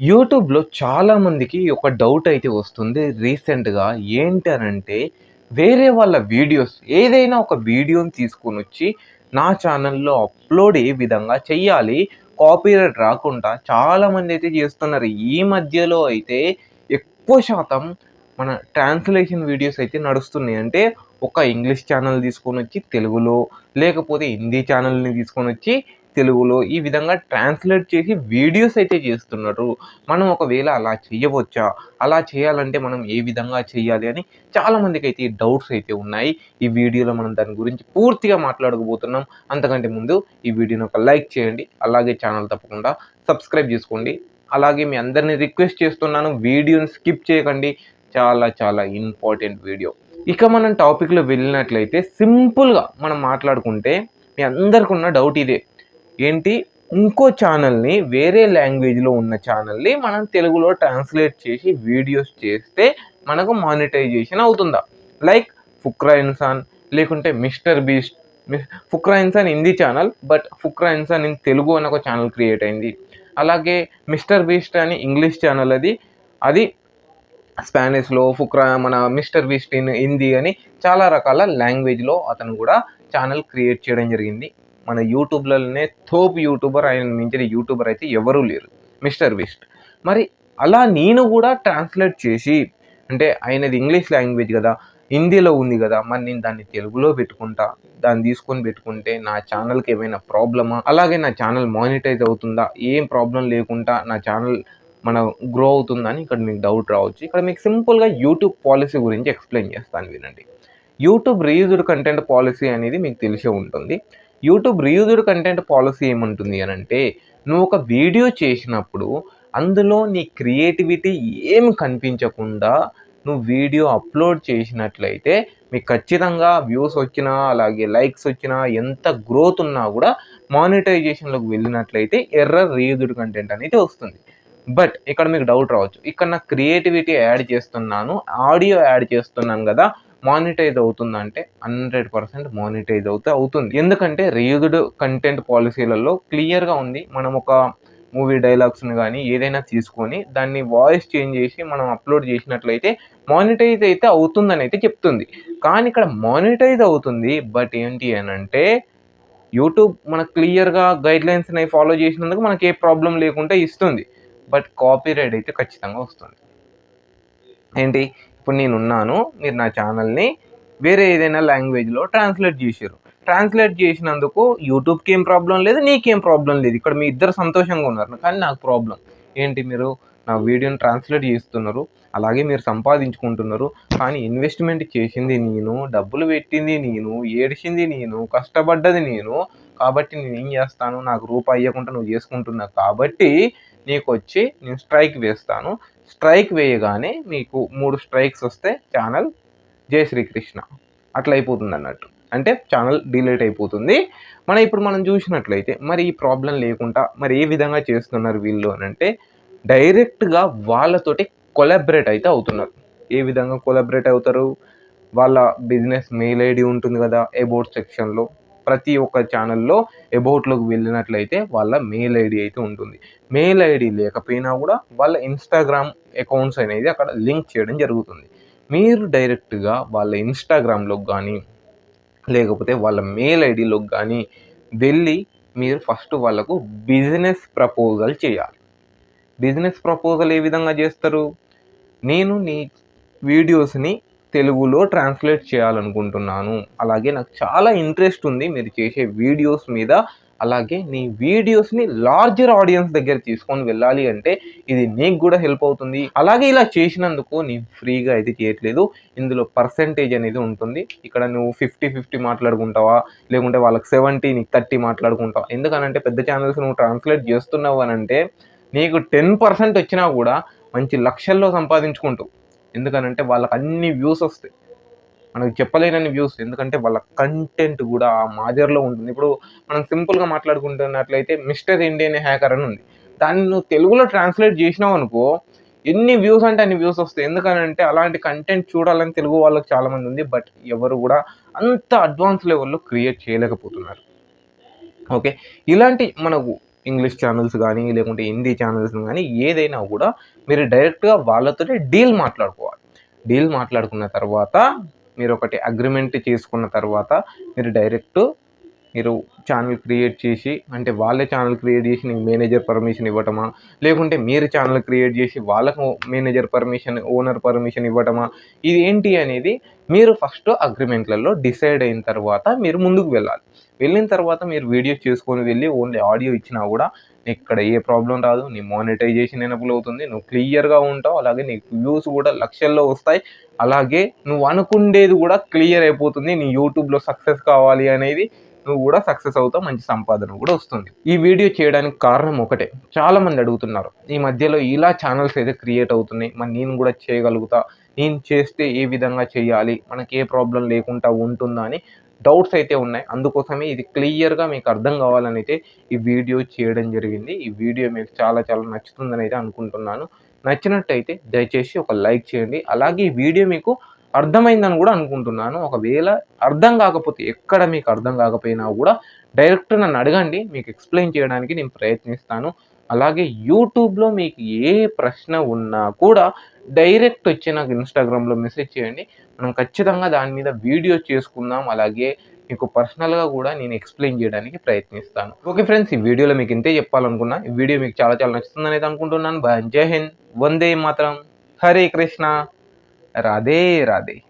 యూట్యూబ్‌లో చాలామందికి ఒక డౌట్ అయితే వస్తుంది రీసెంట్‌గా. ఏంటి అనంటే, వేరే వాళ్ళ వీడియోస్ ఏదైనా ఒక వీడియోని తీసుకొనొచ్చి నా ఛానల్‌లో అప్‌లోడ్ ఏ విధంగా చెయ్యాలి? కాపీరైట్ రాకుండా చాలామంది అయితే చేస్తున్నారు. ఈ మధ్యలో అయితే ఎక్కువ శాతం మన ట్రాన్స్‌లేషన్ వీడియోస్ అయితే నడుస్తున్నాయి. అంటే ఒక ఇంగ్లీష్ ఛానల్ తీసుకొని వచ్చి తెలుగులో, లేకపోతే హిందీ ఛానల్‌ని తీసుకొని వచ్చి తెలుగులో ఈ విధంగా ట్రాన్స్‌లేట్ చేసి వీడియోస్ అయితే చేస్తున్నారు. మనం ఒకవేళ అలా చేయవచ్చా? అలా చేయాలంటే మనం ఏ విధంగా చేయాలి? అని చాలామందికైతే అయితే డౌట్స్ అయితే ఉన్నాయి. ఈ వీడియోలో మనం దాని గురించి పూర్తిగా మాట్లాడకపోతున్నాం. అంతకంటే ముందు ఈ వీడియోని ఒక లైక్ చేయండి. అలాగే ఛానల్ తప్పకుండా సబ్స్క్రైబ్ చేసుకోండి. అలాగే మీ అందరిని రిక్వెస్ట్ చేస్తున్నాను వీడియోని స్కిప్ చేయకండి. చాలా చాలా ఇంపార్టెంట్ వీడియో. ఇక మనం టాపిక్‌లో వెళ్ళినట్లయితే సింపుల్‌గా మనం మాట్లాడుకుంటే మీ అందరికున్న డౌట్ ఇదే. ఏంటి ఇంకో ఛానల్‌ని వేరే లాంగ్వేజ్‌లో ఉన్న ఛానల్‌ని మనం తెలుగులో ట్రాన్స్‌లేట్ చేసి వీడియోస్ చేస్తే మనకు మానిటైజేషన్ అవుతుందా? లైక్ ఫుక్రా ఇన్సాన్ లేకుంటే Mr Beast Fukra Insaan Hindi channel. But Fukra Insaan in Telugu అని ఒక ఛానల్ క్రియేట్ అయింది. అలాగే మిస్టర్ బీస్ట్ అని ఇంగ్లీష్ ఛానల్ అది. అది స్పానిష్‌లో ఫుక్రా మన మిస్టర్ బీస్ట్ ఇన్ హిందీ అని చాలా రకాల లాంగ్వేజ్‌లో అతను కూడా ఛానల్ క్రియేట్ చేయడం జరిగింది. మన యూట్యూబ్‌లోనే తోపు యూట్యూబర్ ఆయన మించిన యూట్యూబర్ అయితే ఎవరూ లేరు. మిస్టర్ విస్ట్ మరి అలా నేను కూడా ట్రాన్స్‌లేట్ చేసి అంటే ఆయనది ఇంగ్లీష్ లాంగ్వేజ్ కదా హిందీలో ఉంది కదా మరి నేను దాన్ని తెలుగులో పెట్టుకుంటా. దాన్ని తీసుకొని పెట్టుకుంటే నా ఛానల్‌కి ఏమైనా ప్రాబ్లమా? అలాగే నా ఛానల్ మానిటైజ్ అవుతుందా? ఏం ప్రాబ్లం లేకుండా నా ఛానల్ మన గ్రో అవుతుందా? అని ఇక్కడ మీకు డౌట్ రావచ్చు. ఇక్కడ మీకు సింపుల్‌గా యూట్యూబ్ పాలసీ గురించి ఎక్స్‌ప్లెయిన్ చేస్తాను వినండి. యూట్యూబ్ రీయూజ్డ్ కంటెంట్ పాలసీ అనేది మీకు తెలిసే ఉంటుంది. యూట్యూబ్ రీయూజ్డ్ కంటెంట్ పాలసీ ఏముంటుంది అని అంటే నువ్వు ఒక వీడియో చేసినప్పుడు అందులో నీ క్రియేటివిటీ ఏమి కనిపించకుండా నువ్వు వీడియో అప్‌లోడ్ చేసినట్లయితే మీకు ఖచ్చితంగా వ్యూస్ వచ్చినా, అలాగే లైక్స్ వచ్చినా, ఎంత గ్రోత్ ఉన్నా కూడా మానిటైజేషన్‌లోకి వెళ్ళినట్లయితే ఎర్రర్ రీయూజ్డ్ కంటెంట్ అనేది వస్తుంది. బట్ ఇక్కడ మీకు డౌట్ రావచ్చు. ఇక్కడ నా క్రియేటివిటీ యాడ్ చేస్తున్నాను. ఆడియో యాడ్ చేస్తున్నాను కదా మానిటైజ్ అవుతుందంటే హండ్రెడ్ పర్సెంట్ మానిటైజ్ అవుతే అవుతుంది. ఎందుకంటే రీయూజ్డ్ కంటెంట్ పాలసీలలో క్లియర్‌గా ఉంది. మనం ఒక మూవీ డైలాగ్స్‌ని కానీ ఏదైనా తీసుకొని దాన్ని వాయిస్ చేంజ్ చేసి మనం అప్‌లోడ్ చేసినట్లయితే మానిటైజ్ అయితే అవుతుందని అయితే చెప్తుంది. కానీ ఇక్కడ మానిటైజ్ అవుతుంది. బట్ ఏంటి అని అంటే యూట్యూబ్ మనకు క్లియర్‌గా గైడ్‌లైన్స్‌ని ఫాలో చేసినందుకు మనకి ఏ ప్రాబ్లం లేకుండా ఇస్తుంది. బట్ కాపీరైట్ అయితే ఖచ్చితంగా వస్తుంది. ఏంటి? ఇప్పుడు నేను ఉన్నాను మీరు నా ఛానల్‌ని వేరే ఏదైనా లాంగ్వేజ్‌లో ట్రాన్స్‌లేట్ చేసిర్రు. ట్రాన్స్‌లేట్ చేసినందుకు యూట్యూబ్‌కి ఏం ప్రాబ్లం లేదు. నీకేం ప్రాబ్లం లేదు. ఇక్కడ మీ ఇద్దరు సంతోషంగా ఉన్నారు. కానీ నాకు ప్రాబ్లం ఏంటి మీరు నా వీడియోని ట్రాన్స్‌లేట్ చేస్తున్నారు. అలాగే మీరు సంపాదించుకుంటున్నారు. కానీ ఇన్వెస్ట్‌మెంట్ చేసింది నేను, డబ్బులు పెట్టింది నేను, ఏడిచింది నేను, కష్టపడ్డది నేను. కాబట్టి నేను ఏం చేస్తాను, నాకు రూపాయి ఇయ్యకుండా నువ్వు చేసుకుంటున్నావు కాబట్టి నీకు వచ్చి నేను స్ట్రైక్ వేస్తాను. స్ట్రైక్ వేయగానే మీకు మూడు స్ట్రైక్స్ వస్తే ఛానల్ జై శ్రీకృష్ణ అట్లా అయిపోతుందన్నట్టు. అంటే ఛానల్ డిలీట్ అయిపోతుంది. మనం ఇప్పుడు మనం చూసినట్లయితే మరి ఈ ప్రాబ్లం లేకుండా మరి ఏ విధంగా చేస్తున్నారు వీళ్ళు అని అంటే డైరెక్ట్‌గా వాళ్ళతోటి కొలాబరేట్ అయితే అవుతున్నారు. ఏ విధంగా కొలాబరేట్ అవుతారు? వాళ్ళ బిజినెస్ మెయిల్ ఐడి ఉంటుంది కదా అబౌట్ సెక్షన్‌లో. ప్రతి ఒక్క ఛానల్‌లో అబౌట్‌లోకి వెళ్ళినట్లయితే వాళ్ళ మెయిల్ ఐడి అయితే ఉంటుంది. మెయిల్ ఐడి లేకపోయినా కూడా వాళ్ళ ఇన్‌స్టాగ్రామ్ అకౌంట్స్ అనేది అక్కడ లింక్ చేయడం జరుగుతుంది. మీరు డైరెక్ట్‌గా వాళ్ళ ఇన్‌స్టాగ్రామ్‌లోకి కానీ లేకపోతే వాళ్ళ మెయిల్ ఐడిలోకి కానీ వెళ్ళి మీరు ఫస్ట్ వాళ్ళకు బిజినెస్ ప్రపోజల్ చేయాలి. బిజినెస్ ప్రపోజల్ ఏ విధంగా చేస్తారు? నేను నీ వీడియోస్‌ని తెలుగులో ట్రాన్స్‌లేట్ చేయాలనుకుంటున్నాను. అలాగే నాకు చాలా ఇంట్రెస్ట్ ఉంది మీరు చేసే వీడియోస్ మీద. అలాగే నీ వీడియోస్‌ని లార్జర్ ఆడియన్స్ దగ్గర తీసుకొని వెళ్ళాలి అంటే ఇది నీకు కూడా హెల్ప్ అవుతుంది. అలాగే ఇలా చేసినందుకు నేను ఫ్రీగా అయితే చేయట్లేదు. ఇందులో పర్సెంటేజ్ అనేది ఉంటుంది. ఇక్కడ నువ్వు 50, 50 మాట్లాడుకుంటావా? లేకుంటే వాళ్ళకి 70 నీకు 30 మాట్లాడుకుంటావా? ఎందుకనంటే పెద్ద ఛానల్స్ నువ్వు ట్రాన్స్‌లేట్ చేస్తున్నావు అనంటే నీకు 10% వచ్చినా కూడా మంచి లక్షల్లో సంపాదించుకుంటావు. ఎందుకనంటే వాళ్ళకి అన్ని వ్యూస్ వస్తాయి. మనకు చెప్పలేనన్ని వ్యూస్. ఎందుకంటే వాళ్ళ కంటెంట్ కూడా ఆ మాజర్‌లో ఉంటుంది. ఇప్పుడు మనం సింపుల్‌గా మాట్లాడుకుంటున్నట్లయితే మిస్టర్ ఇండియన్ హ్యాకర్ అని ఉంది. దాన్ని నువ్వు తెలుగులో ట్రాన్స్‌లేట్ చేసినావనుకో ఎన్ని వ్యూస్ అంటే అన్ని వ్యూస్ వస్తాయి. ఎందుకనంటే అలాంటి కంటెంట్ చూడాలని తెలుగు వాళ్ళకి చాలామంది ఉంది. బట్ ఎవరు కూడా అంత అడ్వాన్స్ లెవెల్‌లో క్రియేట్ చేయలేకపోతున్నారు. ఓకే. ఇలాంటి మనకు ఇంగ్లీష్ ఛానల్స్ కానీ లేకుంటే హిందీ ఛానల్స్ కానీ ఏదైనా కూడా మీరు డైరెక్ట్గా వాళ్ళతోనే డీల్ మాట్లాడుకోవాలి. డీల్ మాట్లాడుకున్న తర్వాత మీరు ఒకటి అగ్రిమెంట్ చేసుకున్న తర్వాత మీరు డైరెక్ట్ మీరు ఛానల్ క్రియేట్ చేసి అంటే వాళ్ళే ఛానల్ క్రియేట్ చేసి నీకు మేనేజర్ పర్మిషన్ ఇవ్వటమా? లేకుంటే మీరు ఛానల్ క్రియేట్ చేసి వాళ్ళకు మేనేజర్ పర్మిషన్ ఓనర్ పర్మిషన్ ఇవ్వటమా? ఇది ఏంటి అనేది మీరు ఫస్ట్ అగ్రిమెంట్లలో డిసైడ్ అయిన తర్వాత మీరు ముందుకు వెళ్ళాలి. వెళ్ళిన తర్వాత మీరు వీడియో చేసుకొని వెళ్ళి ఓన్లీ ఆడియో ఇచ్చినా కూడా ఇక్కడ ఏ ప్రాబ్లం రాదు నీ మానిటైజేషన్ ఎనబుల్ అవుతుంది నువ్వు క్లియర్గా ఉంటావు అలాగే నీకు వ్యూస్ కూడా లక్షల్లో వస్తాయి. అలాగే నువ్వు అనుకుండేది కూడా క్లియర్ అయిపోతుంది నీ యూట్యూబ్లో సక్సెస్ కావాలి అనేది నువ్వు కూడా సక్సెస్ అవుతావు మంచి సంపాదన కూడా వస్తుంది. ఈ వీడియో చేయడానికి కారణం ఒకటే. చాలా మంది అడుగుతున్నారు ఈ మధ్యలో ఇలా ఛానల్స్ అయితే క్రియేట్ అవుతున్నాయి మరి నేను కూడా చేయగలుగుతా నేను చేస్తే ఏ విధంగా చేయాలి మనకి ఏ ప్రాబ్లం లేకుండా ఉంటుందా అని. డౌట్స్ అయితే ఉన్నాయి. అందుకోసమే ఇది క్లియర్గా మీకు అర్థం కావాలని అయితే ఈ వీడియో చేయడం జరిగింది. ఈ వీడియో మీకు చాలా చాలా నచ్చుతుందని అయితే అనుకుంటున్నాను. నచ్చినట్టయితే దయచేసి ఒక లైక్ చేయండి. అలాగే ఈ వీడియో మీకు అర్థమైందని కూడా అనుకుంటున్నాను. ఒకవేళ అర్థం కాకపోతే ఎక్కడ మీకు అర్థం కాకపోయినా కూడా డైరెక్ట్ నన్ను అడగండి. మీకు ఎక్స్ప్లెయిన్ చేయడానికి నేను ప్రయత్నిస్తాను. అలాగే యూట్యూబ్లో మీకు ఏ ప్రశ్న ఉన్నా కూడా డైరెక్ట్ వచ్చి నాకు ఇన్స్టాగ్రామ్లో మెసేజ్ చేయండి. మనం ఖచ్చితంగా దాని మీద వీడియో చేసుకుందాం. అలాగే మీకు పర్సనల్గా కూడా నేను ఎక్స్ప్లెయిన్ చేయడానికి ప్రయత్నిస్తాను. ఓకే ఫ్రెండ్స్ ఈ వీడియోలో మీకు ఇంతే చెప్పాలనుకున్నా ఈ వీడియో మీకు చాలా చాలా నచ్చుతుందని అయితే అనుకుంటున్నాను. జై హింద్. వందే మాత్రం. హరే కృష్ణ. రాధే రాధే.